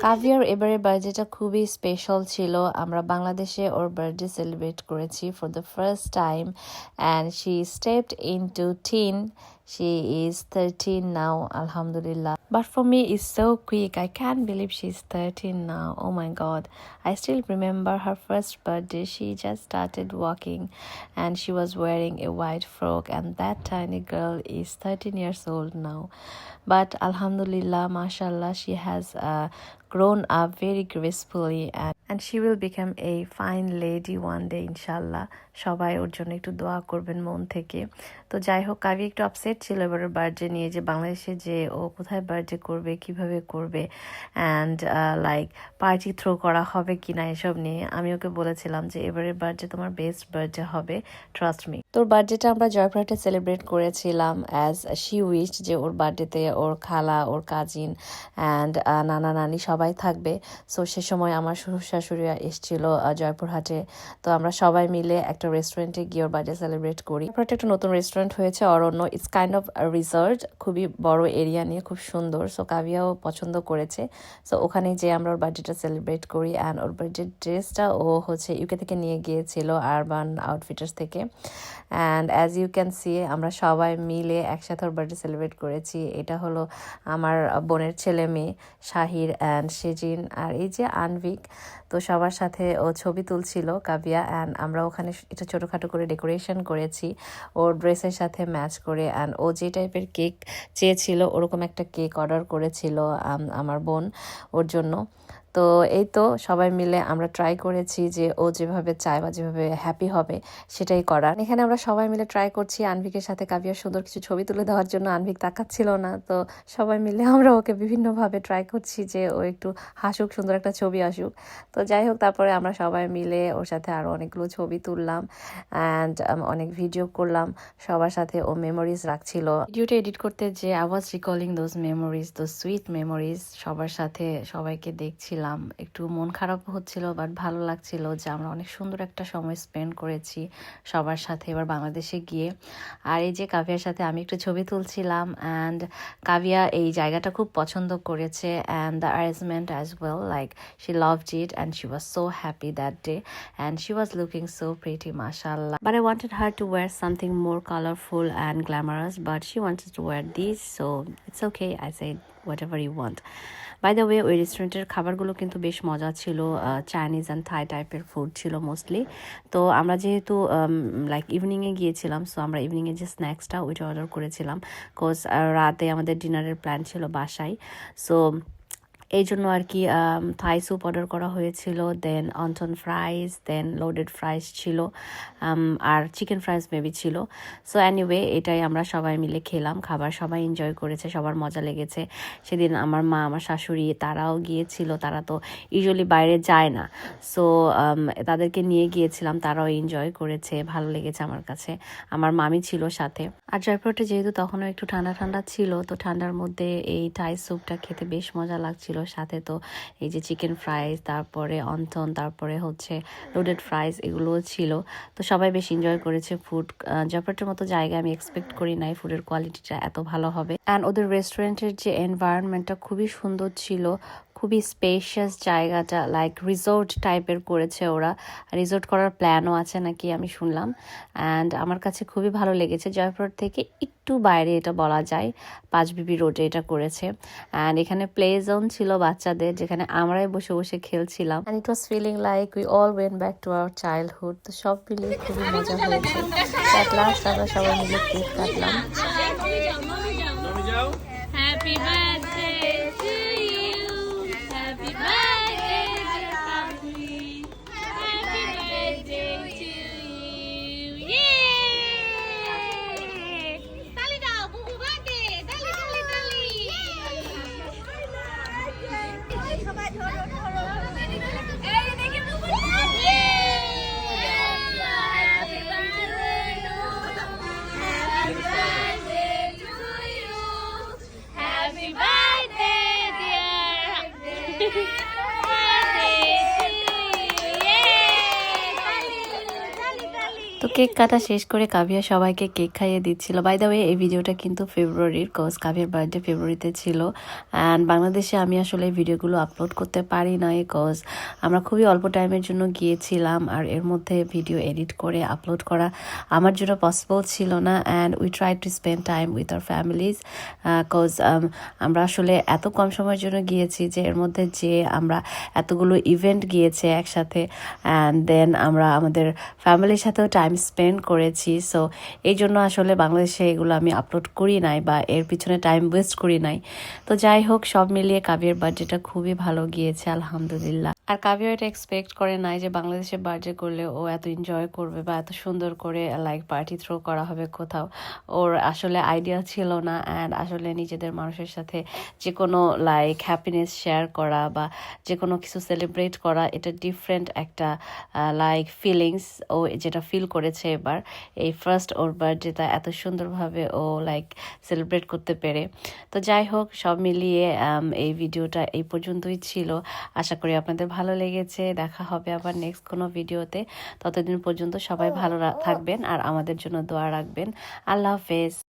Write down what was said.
Caviar এবারে বার্থডেটা খুবই special ছিল। আমরা বাংলাদেশে ওর বার্থডে সেলিব্রেট করেছি for the first time and she stepped into teen She is 13 now, Alhamdulillah. But for me, it's so quick. I can't believe she's 13 now. Oh my god. I still remember her first birthday. She just started walking and she was wearing a white frock, and that tiny girl is 13 years old now. But Alhamdulillah, mashallah, she has uh, grown up very gracefully and, and she will become a fine lady one day, inshallah. সবাই ওর জন্য একটু দোয়া করবেন মন থেকে তো যাই হোক কাবি একটু আপসেট ছিল এবারের বার্থডে নিয়ে যে বাংলাদেশে যে ও কোথায় বার্থডে করবে, কীভাবে করবে অ্যান্ড লাইক পার্টি থ্রো করা হবে কিনা এসব নিয়ে আমি ওকে বলেছিলাম যে এবারের বার্থডে তোমার বেস্ট বার্থডে হবে ট্রাস্ট মি তোর বার্থডেটা আমরা জয়পুরহাটে সেলিব্রেট করেছিলাম অ্যাজ শি উইশ যে ওর বার্থডেতে ওর খালা, ওর কাজিন অ্যান্ড নানা নানি সবাই থাকবে। সো সে সময় আমার শ্বশুর শাশুড়ি এসেছিল জয়পুরহাটে। তো আমরা সবাই মিলে একটা রেস্টুরেন্টে গিয়ে ওর বার্থডে সেলিব্রেট করি। একটা নতুন রেস্টুরেন্ট হয়েছে Aranya. It's kind of research খুবই বড় এরিয়া নিয়ে, খুব সুন্দর। সো কাভিয়াও পছন্দ করেছে। সো ওখানে যে আমরা ওর বার্থডেটা সেলিব্রেট করি। অ্যান্ড ওর বার্থডে ড্রেসটা ও হচ্ছে ইউকে থেকে নিয়ে গিয়েছিল আরবান আউটফিটার্স থেকে। And as you can see আমরা সবাই মিলে একসাথে ওর বার্থডে সেলিব্রেট করেছি। এটা হলো আমার বোনের ছেলে মেয়ে, শাহির অ্যান্ড সেজিন আর এই যে আনভিক। তো, সবার সাথে ও ছবি তুলছিল কাবিয়া অ্যান্ড আমরা ওখানে এটা ছোটোখাটো করে ডেকোরেশন করেছি। ওর ড্রেসের সাথে ম্যাচ করে অ্যান্ড ও যে টাইপের কেক চেয়েছিল, ওরকম একটা কেক অর্ডার করেছিল আম- আমার বোন ওর জন্য। তো এই তো সবাই মিলে আমরা ট্রাই করেছি যে ও যেভাবে চায় বা যেভাবে হ্যাপি হবে সেটাই করার। এখানে আমরা সবাই মিলে ট্রাই করছি আনভিকের সাথে কাবিয়ার সুন্দর কিছু ছবি তুলে দেওয়ার জন্য। আনভিক তাকাচ্ছিল না, তো সবাই মিলে আমরা ওকে বিভিন্নভাবে ট্রাই করছি যে ও একটু হাসুক, সুন্দর একটা ছবি আসুক। তো যাই হোক, তারপরে আমরা সবাই মিলে ওর সাথে আরও অনেকগুলো ছবি তুললাম অ্যান্ড অনেক ভিডিও করলাম। সবার সাথে ও মেমোরিজ রাখছিল। ভিডিওটা এডিট করতে যে I was recalling those memories those sweet memories সবার সাথে সবাইকে দেখছিলাম। একটু মন খারাপ হচ্ছিল বাট ভালো লাগছিল যে আমরা অনেক সুন্দর একটা সময় স্পেন্ড করেছি সবার সাথে এবার বাংলাদেশে গিয়ে। আর এই যে কাভিয়ার সাথে আমি একটু ছবি তুলছিলাম অ্যান্ড কাভিয়া এই জায়গাটা খুব পছন্দ করেছে and the arrangement as well like she loved it and she was so happy that day and she was looking so pretty mashallah. But i her her to wear something more colorful and glamorous, but she wanted to wear this, so it's okay, i said whatever you want. By the way ওই রেস্টুরেন্টের খাবারগুলো কিন্তু বেশ মজা ছিল Chinese and থাই টাইপের food ছিল mostly তো আমরা যেহেতু লাইক ইভিনিংয়ে গিয়েছিলাম সো আমরা ইভিনিংয়ে যে স্ন্যাক্সটা ওইটা অর্ডার করেছিলাম কোজ রাতে আমাদের ডিনারের প্ল্যান ছিল বাসায়। সো এই জন্য আর কি থাই স্যুপ অর্ডার করা হয়েছিল then wonton fries then loaded fries ছিল আর চিকেন ফ্রাইস মেবি ছিল। সো অ্যানিওয়ে এটাই আমরা সবাই মিলে খেলাম, খাবার সবাই এনজয় করেছে, সবার মজা লেগেছে। সেদিন আমার মা, আমার শাশুড়ি, তারাও গিয়েছিল, তারা তো ইউজুয়ালি বাইরে যায় না। সো তাদেরকে নিয়ে গিয়েছিলাম, তারাও এনজয় করেছে, ভালো লেগেছে আমার কাছে। আমার মামি ছিল সাথে। আর জয়পুরটে যেহেতু তখনও একটু ঠান্ডা ঠান্ডা ছিল, তো ঠান্ডার মধ্যে এই টাই স্যুপটা খেতে বেশ মজা লাগছিল। সাথে তো এই যে চিকেন ফ্রাইস তারপরে অন্থন, তারপরে হচ্ছে লোডেড ফ্রাইস এগুলোও ছিল। তো সবাই বেশ এনজয় করেছে ফুড জয়পুরটের মতো জায়গায় আমি এক্সপেক্ট করি নাই ফুডের কোয়ালিটিটা এত ভালো হবে। অ্যান্ড ওদের রেস্টুরেন্টের যে এনভায়রনমেন্টটা খুবই সুন্দর ছিল, খুবই স্পেশিয়াস জায়গাটা লাইক রিসোর্ট টাইপের করেছে ওরা। রিসোর্ট করার প্ল্যানও আছে নাকি আমি শুনলাম। অ্যান্ড আমার কাছে খুবই ভালো লেগেছে জয়পুর থেকে একটু বাইরে এটা বলা যায়, পাঁচবিবি রোডে এটা করেছে। অ্যান্ড এখানে প্লে জোন ছিল বাচ্চাদের যেখানে আমরাই বসে বসে খেলছিলাম। And it was feeling like we all went back to our childhood তো সব মিলিয়ে খুবই মজা হয়েছে। অ্যাট লাস্ট আমরা সবাই মিলে কেক কাটলাম। Happy birthday! কেক কাটা শেষ করে কাভিয়া সবাইকে কেক খাইয়ে দিচ্ছিল। বাই দ্য ওয়ে এই ভিডিওটা কিন্তু ফেব্রুয়ারির কজ কাভিয়ার বার্থডে ফেব্রুয়ারিতে ছিল। অ্যান্ড বাংলাদেশে আমি আসলে এই ভিডিওগুলো আপলোড করতে পারি না কজ আমরা খুবই অল্প টাইমের জন্য গিয়েছিলাম আর এর মধ্যে ভিডিও এডিট করে আপলোড করা আমার জন্য পসিবল ছিল না। And we try to spend time with our families cause আমরা আসলে এত কম সময়ের জন্য গিয়েছি যে এর মধ্যে যে আমরা এতগুলো ইভেন্ট গিয়েছে একসাথে। অ্যান্ড দেন আমরা আমাদের ফ্যামিলির সাথেও টাইম স্পেন্ড করেছি সো এই জন্য আসলে বাংলাদেশে এগুলো আমি আপলোড করি নাই বা এর পিছনে টাইম ওয়েস্ট করি নাই। তো যাই হোক, সব মিলিয়ে কাবির বার্থডেটা খুবই ভালো গিয়েছে, আলহামদুলিল্লাহ। আর কাবিও এটা এক্সপেক্ট করে নাই যে বাংলাদেশে বার্থডে করলে ও এত এনজয় করবে বা এত সুন্দর করে লাইক পার্টি থ্রো করা হবে কোথাও। ওর আসলে আইডিয়া ছিল না অ্যান্ড আসলে নিজেদের মানুষের সাথে যে কোনো লাইক হ্যাপিনেস শেয়ার করা বা যে কোনো কিছু সেলিব্রেট করা, এটা ডিফারেন্ট একটা লাইক ফিলিংস ও যেটা ফিল করেছে এবার। এই ফার্স্ট ওর বার্থডেটা এত সুন্দরভাবে ও লাইক সেলিব্রেট করতে পেরে। তো যাই হোক সব মিলিয়ে um, এই ভিডিওটা এই পর্যন্তই ছিল। আশা করি আপনাদের ভালো লেগেছে। দেখা হবে আবার নেক্সট কোনো ভিডিওতে ততদিন পর্যন্ত সবাই ভালো থাকবেন আর আমাদের জন্য দোয়া রাখবেন। আল্লাহ হাফেজ।